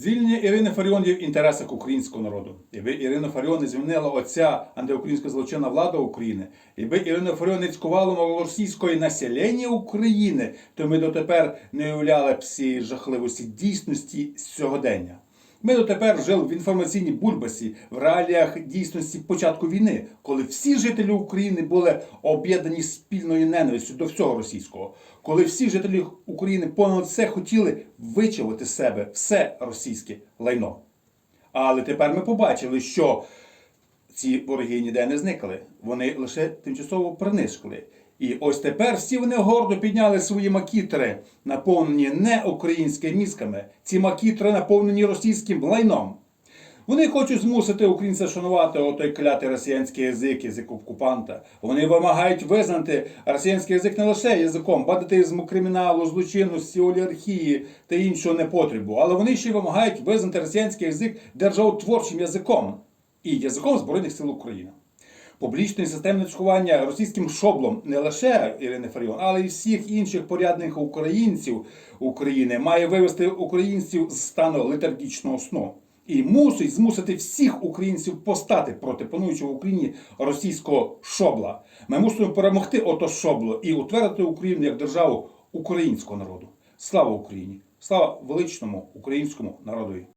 Звільнення Ірини Фаріон є в інтересах українського народу. Якби Ірина Фаріон не звільнила оця антиукраїнська злочинна влада України, якби Ірина Фаріон не цькувала малоросійської населення України, то ми дотепер не уявляли б всі жахливості дійсності сьогодення. Ми дотепер жили в інформаційній бульбасі в реаліях дійсності початку війни, коли всі жителі України були об'єднані спільною ненавистю до всього російського, коли всі жителі України понад все хотіли вичавити з себе все російське лайно. Але тепер ми побачили, що ці вороги ніде не зникли. Вони лише тимчасово принишкли. І ось тепер всі вони гордо підняли свої макітри, наповнені не українськими мізками. Ці макітри наповнені російським лайном. Вони хочуть змусити українця шанувати отой клятий росіянський язик, язик окупанта. Вони вимагають визнати росіянський язик не лише язиком бандитизму, криміналу, злочинності, олігархії та іншого непотребу, але вони ще й вимагають визнати росіянський язик державотворчим язиком і язиком Збройних сил України. Публічне і системне цькування російським шоблом не лише Ірини Фаріон, але й всіх інших порядних українців України має вивести українців з стану летаргічного сну і мусить змусити всіх українців постати проти пануючого в Україні російського шобла. Ми мусимо перемогти ото шобло і утвердити Україну як державу українського народу. Слава Україні! Слава величному українському народові!